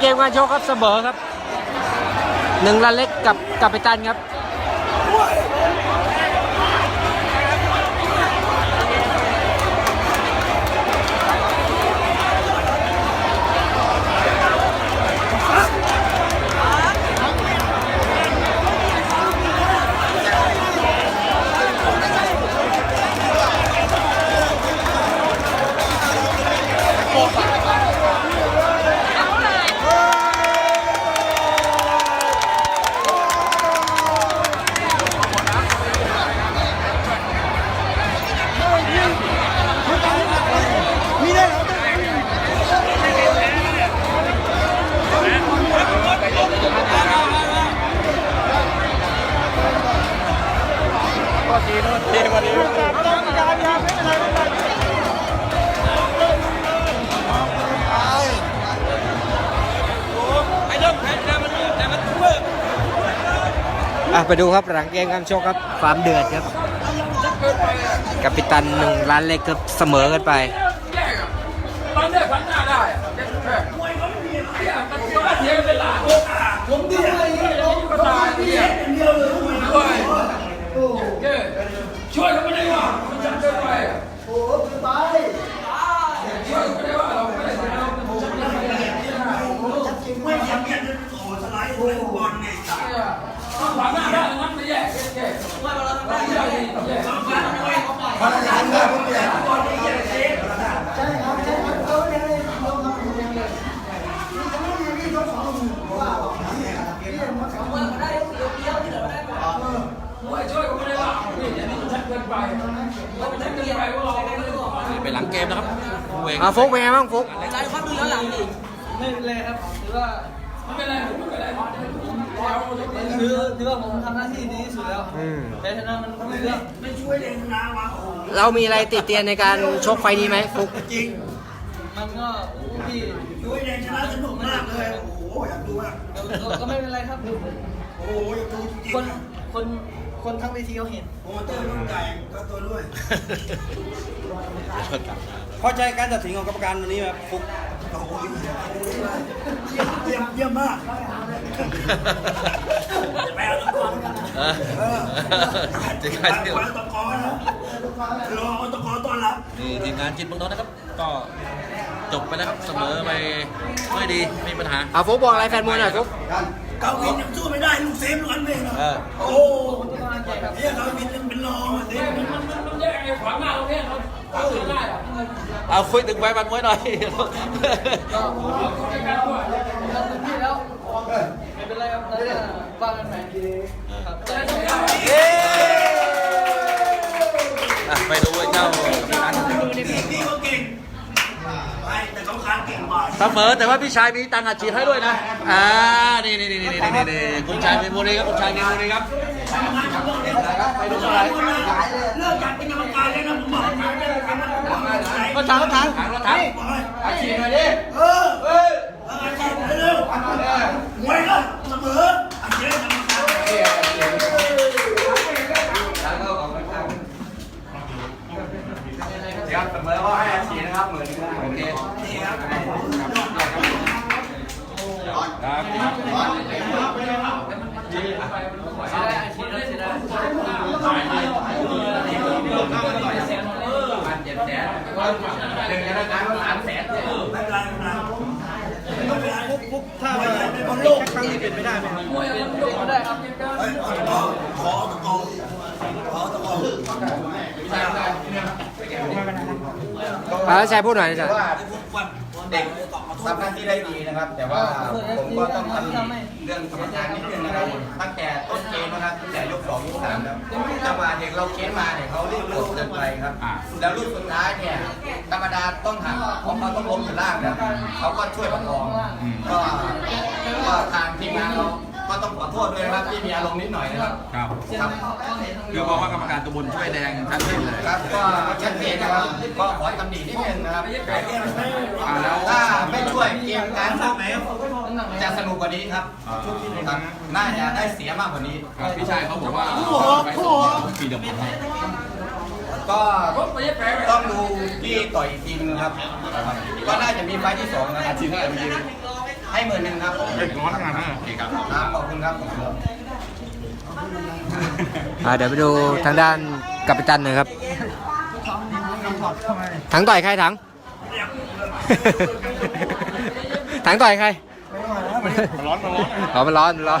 เกมการชกครับเสมอครับหนึ่งละเล็กกับกับไปตันครับ ไปดูครับหลังเกมการชกครับความเดือดครับกัปตันหนึ่งล้านเล็กครับเสมอกันไปฟันได้ฟันหน้าได้อะมวยเขาไม่มีอะไรอะมันก็เทียงเป็นหลานผมดีอะไรเนี่ยอย่างนี้ก็ตายเนี่ยด้วยช่วยเขาไม่ได้ว่ามันจับเกินไปโอ้ไปช่วยเขาไม่ได้ว่าเราไม่ได้ทำเราเป็นผมไม่ได้ทำอะไรไม่ทำเนี่ยโอ้สไลด์สไลด์บอลเนี่ยต้อง ไม่แย่แย่ไม่เราทำได้แย่แย่สองการไม่เขาไปมันจะทำได้ผมเนี่ยบอลนี่แย่เสีย ช่วยเขาไม่ได้ว่านี่อย่างนี้มันชัดเกินไปเราไปชัดเกินไปว่าเราไม่ได้บอก ไปหลังเกมนะครับคู่เอง อ่ะฟุกเป็นไงบ้างฟุก ไม่เป็นไรครับถือว่า ไม่เป็นไรผมไม่เป็นไรเรา ถือ ถือว่าผมทำหน้าที่ดีที่สุดแล้วอืมแต่ชนะมันไม่เรื่องไม่ช่วยเลยนะวะโอ้เรามีอะไรติดเตียนในการชกไฟล์นี้ไหมฟุกจริงมันก็พี่ช่วยแดงชนะสนุกมากเลยโอ้โหอยากดูอะก็ไม่เป็นไรครับ โอ้โหอยากดูจริงคนคน คนทั้งเวทีเขาเห็น โปรโมเตอร์รุ่นใหญ่ก็ตัวด้วยพอใจการตัดสินของกรรมการวันนี้ไหมครับฟุกโอ้โหเยี่ยมเยี่ยมเยี่ยมมาก เออเออจะไปกลายเป็นเอาตะกอนนะรอเอาตะกอนต้อนรับนี่ทีมงานจิตเมืองนนท์นะครับ ก็จบไปแล้วครับเสมอไปด้วยดีไม่มีปัญหา เอาฟุกบอกอะไรแฟนมวยหน่อยฟุกเกาวินยังสู้ไม่ได้ลูกเซฟลูกอันเองเออ โอ้โหเนี่ยเกาวินยังเป็นรองอะเซฟมันมันมันแยกไอ้ขวางหน้าตรงนี้เขาตัดไม่ได้อะเอาคุยถึงใบบันมวยหน่อยก็ทำเต็มที่แล้ว ไม่เป็นไรครับนั่นแหละว่ากันใหม่ครับเย้อะไปดูไอ้เจ้ากรรมการพี่เขาเก่งไปแต่เขาค้านเก่งกว่าเสมอแต่ว่าพี่ชายมีตังค์อัดฉีดให้ด้วยนะ อ่า นี่นี่นี่นี่นี่นี่คุณชายมีบุรีครับคุณชายมีบุรีครับ ไปดูอะไรเลิกอยากเป็นกรรมการเลยนะผมบอกให้เลิกเป็นกรรมการก็ทางก็ทางทางก็ทางอาชีพหน่อยดิเออเอออาชีพเร็วมวยก็เสมออาชีพกรรมการ ครับเสมอก็ให้อัดฉีดนะครับเหมือนโอเค นี่ครับ ครับไม่เป็นเป็นไรไม่เป็นไรปุ๊บถ้าบอลโลกครั้งนี้เป็นไม่ได้ไหมครับมวยเป็นกมาได้ครับเฮ้ยเอตะขอตะกอขอตะกออะแล้วชายพูดหน่อยจ้ะ เด็กทำหน้าที่ได้ดีนะครับ แต่ว่าผมก็ต้องทำเรื่องกรรมการนิดนึงนะครับตั้งแต่ต้นเกมนะครับตั้งแต่ยกสองยกสามแล้วจังหวะเด็กเราเค้นมาเนี่ยเขารีบลุกเกินไปครับ แล้วลูกสุดท้ายเนี่ยธรรมดาต้องหักเพราะเขาต้องล้มอยู่ล่างนะเขาก็ช่วยประคองก็ก็ทางทีมงานเรา ก็ต้องขอโทษด้วยนะครับที่มีอารมณ์นิดหน่อยนะครับ ครับ ครับคือบอกว่ากรรมการตัวบนช่วยแดงชัดเจนเลยครับก็ชัดเจนนะครับก็ขอตำหนินิดนึงนะครับอ่าแล้วถ้าไม่ช่วยเกมการชกจะสนุกกว่านี้ครับครับน่าจะได้เสียมากกว่านี้ ครับพี่ชายเขาบอกว่าไปสองปีเดียวหมดครับก็ต้องดูที่ต่อยอีกทีนึงครับ ก็น่าจะมีไฟล์ที่สองนะครับอาชีพเท่าไหร่เมื่อกี้ ให้หมื่นหนึ่งครับผมร้อนขนาดนั้นโอเคครับครับขอบคุณครับอ่าเดี๋ยวไปดูทางด้านกัปตันหน่อยครับ ถังต่อยใครถัง ถังต่อยใครร้อนมันร้อน อ๋อมันร้อนมันร้อน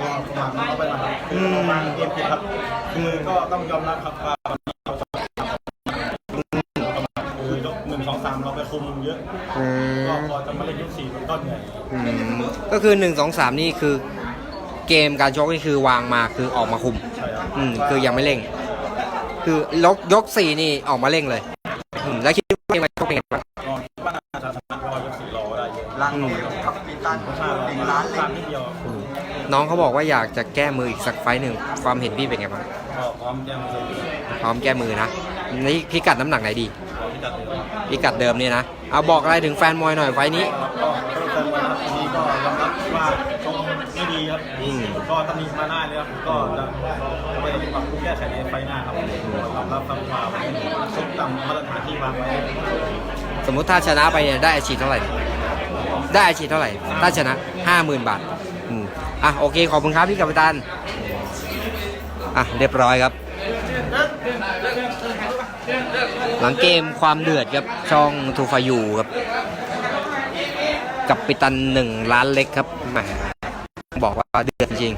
ก็ฝากน้องไปนะครับอืมประมาณเกมผิดครับ คือก็ต้องยอมรับครับว่าคือยกหนึ่งสองสามเราไปคุมเยอะอืมก็พอจะมาเล่นยกสี่มันก็เหนื่อยอืมก็คือ1 2 3นี่คือ เกมการชกนี่คือวางมาคือออกมาคุม ใช่ครับอืมคือยังไม่เร่ง คือยกยกสี่นี่ออกมาเร่งเลยอืมแล้วคิดว่าเกมการชกเป็นไงบ้าง ก็คิดว่าน่าจะชนะรอยกสี่รอได้เยอะลังเกมครับปีตันถ้าเราหนึ่งมาล้านเลตามย นิดเดียวน้องเขาบอกว่าอยากจะแก้มืออีกสักไฟต์หนึ่งความเห็นพี่เป็นไงบ้างก็พร้อมแจ้งเลยพร้อมแก้มือนะนี่พิกัดน้ำหนักไหนดีพร้อมที่จะเตะพิกัดเดิมเนี่ยนะเอาบอกอะไรถึงแฟนมวยหน่อยไฟต์นี้ ก็เพิ่มเติมวันนี้ก็ยอมรับว่าชกไม่ดีครับอืม ก็ตำหนิมาหน้าเลยครับก็จะไปปรับปรุงแก้ไขในไฟหน้าครับยอมรับครับว่าชกต่ำมาตรฐานที่วางไว้สมมุติถ้าชนะไปเนี่ยได้อาชีพเท่าไหร่ ได้อาชีพเท่าไหร่ ถ้าชนะห้าหมื่นบาทอืม อะโอเคขอบคุณครับพี่กัปตันอะเรียบร้อยครับ หลังเกมความเดือดครับช่องทูฟายูครับ กับปิตันหนึ่งล้านเล็กครับแหมบอกว่าเดือดจริง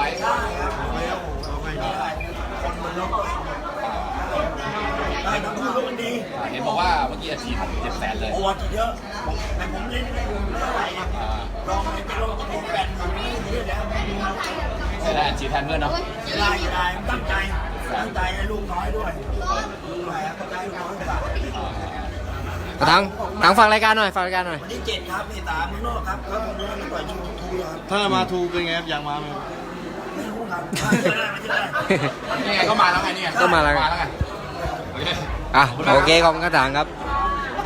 ว้ได้ครับไม่ได้คนมันล้มก็เห็นได้ทั้งคู่ลูกมันดีเห็นบอกว่าเมื่อกี้อาชีพเจ็ดแสนเลยโอ้ทีเยอะแต่ผมเล่นไม่เท่าไหร่ลองไปลองตะโกนแปดหมื่นนี่เยอะแล้วจะได้อาชีพแทนเพื่อนเนาะได้ได้ตั้งใจตั้งใจให้ลูกน้อยด้วยลูกน้อยตั้งใจลูกน้อยกว่าทังทังฟังรายการหน่อยฟังรายการหน่อยวันที่เจ็ดครับเมษาเมืองนอกครับแล้วผมจะไปยูทูครับถ้ามาทูเป็นไงครับอยากมาไหม นี่ไงก็มาแล้วไงนี่ไงก็มาแล้วมาแล้วไง โอเคอะโอเคขอบคุณกระถางครับ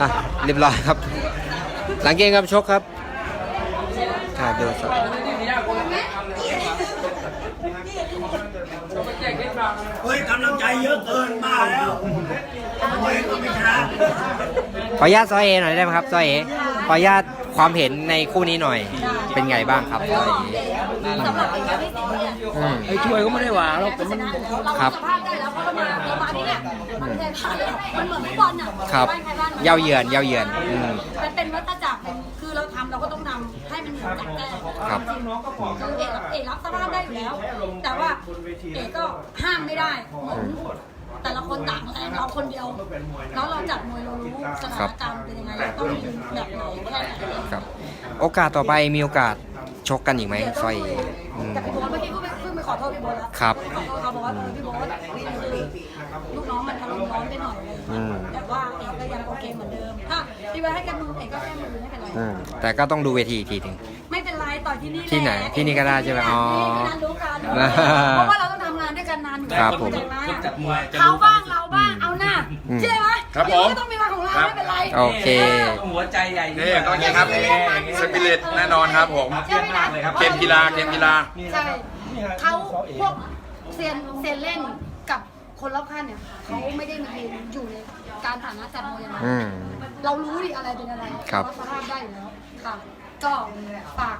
อะเรียบร้อยครับ หลังเกมครับชกครับอ่าเดี๋ยวสักเฮ้ยกำลังใจเยอะเกินมาแล้วเฮ้ยก็ไม่ชนะขออนุญาตซอยเอหน่อยได้ไหมครับซอยเอขออนุญาต ความเห็นในคู่นี้หน่อย เป็นไงบ้างครับซอยเอสำหรับเป็นการที่สี่เนี่ยอืมไอ้ช่วยก็ไม่ได้หวาหรอกแต่มันครับสภาพได้แล้วเพราะเรามาเรามาที่เนี่ยมันไม่ได้พลาดเลยมันเหมือนฟุตบอลน่ะครับบ้านใครบ้านมันเย้าเยือนเย้าเยือนอืม มันเป็นวัฏจักรเป็นคือเราทำเราก็ต้องนำให้มันเหมือนจักรแก้ครับ คือเอกรับเอกรับสภาพได้อยู่แล้ว แต่ว่าเอกก็ห้ามไม่ได้เหมือน เราคนเดียว แล้วเราจัดมวยเรารู้สถานการณ์เป็นยังไงเราต้องยืนแบบไหนแค่ไหนครับ โอกาสต่อไปมีโอกาสชกกันอีกไหมซอยเออืม แต่พี่โบ๊ทเมื่อกี้ก็ไปเพิ่งไปขอโทษพี่โบ๊ทแล้วครับ ขอโทษเขาบอกว่าเออพี่โบ๊ทคือลูกน้องมันอารมณ์ร้อนไปหน่อยอะไรอย่างอืเงี้มยแต่ว่าเอกก็ยังโอเคเหมือนเดิมถ้าพี่ไว้ให้แกมือเอกก็แค่มือไม่เป็นไรอืมแต่ก็ต้องดูเวทีอีกทีหนึ่ง ไม่เป็นไรต่อยที่นี่แหละที่ไหนที่นี่ก็ได้ใช่ไหมอ๋อที่นั่นรู้กันเพราะว่าเราต้องทำงานด้วยกันนานอยู่ครับเข้าใจไหจับมวยจะเขารู้บ้าง เราบ้างเอาหน้าอืมใช่ไหมครับผม เดี๋ยวก็ต้องมีวันของเราครับไม่เป็นไรโอเคหัวใจใหญ่นี่ต้องอย่างนี้ครับสปิริตแน่นอนครับผมใช่ไหมนะเกมกีฬาเกมกีฬา ใช่เขาพวกเซียนเซียนเล่นกับคนรอบข้างเนี่ยเขาไม่ได้มาเรียนอยู่ในการฐานะจัดมวยอย่างนั้นอืม เรารู้ดิอะไรเป็นอะไรครับเาสภาพได้อยู่แล้วค่ะก็ฝาก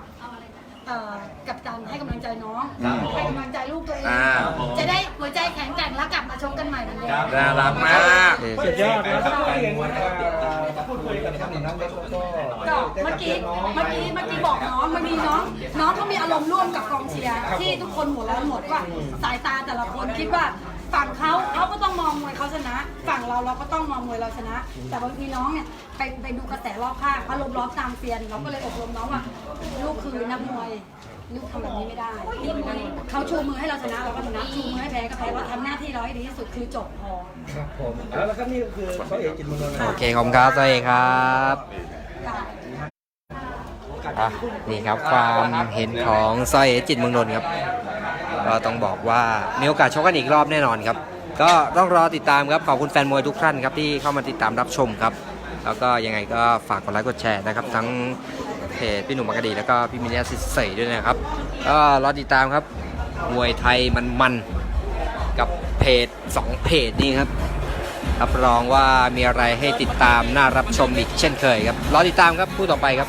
เอ่อกับการให้กำลังใจน้องให้กำลังใจลูกตัวเองอ่า จะได้หัวใจแข็งแกร่งแล้วกลับมาชกกันใหม่เหมือนเดิม น่ารักมากโอเคสุดยอดนะครับการมวยพูดคุยกับท่านนั้นแล้วก็ก็เมื่อกี้เมื่อกี้เมื่อกี้บอกน้องมันมีน้อง น้องเขามีอารมณ์ร่วมกับกองเชียร์ที่ทุกคนหัวเราะหมดว่าสายตาแต่ละคนคิดว่า ฝั่งเขาเขาก็ต้องมองมวยเขาชนะ ฝั่งเราเราก็ต้องมองมวยเราชนะ แต่บางทีน้องเนี่ยไปไปดูกระแสรอบข้างอารมณ์ร้อนตามเซียน เราก็เลยอบรมน้องว่าลูกคือนักมวยลูกทำแบบนี้ไม่ได้เขาชูมือให้เราชนะเราก็ชนะชูมือให้แพ้ก็แพ้เราทำหน้าที่เราให้ดีที่สุดคือจบพอครับผมแล้วครับนี่ก็คือเขาเอกจิตรมนนท์นะโอเคขอบคุณครับสวัสดีครับค่ะอะนี่ครับความเห็นของซอยเอจิตเมืองนนท์ครับ ก็ต้องบอกว่ามีโอกาสชกกันอีกรอบแน่นอนครับ ก็ต้องรอติดตามครับขอบคุณแฟนมวยทุกท่านครับที่เข้ามาติดตามรับชมครับ แล้วก็ยังไงก็ฝากกดไลค์กดแชร์นะครับ ทั้งเพจพี่หนุ่มมกดีแล้วก็พี่มินเนียสิเสยด้วยนะครับก็รอติดตามครับมวยไทยมันมันกับเพจสองเพจนี้ครับรับรองว่ามีอะไรให้ติดตามน่ารับชมอีกเช่นเคยครับรอติดตามครับคู่ต่อไปครับ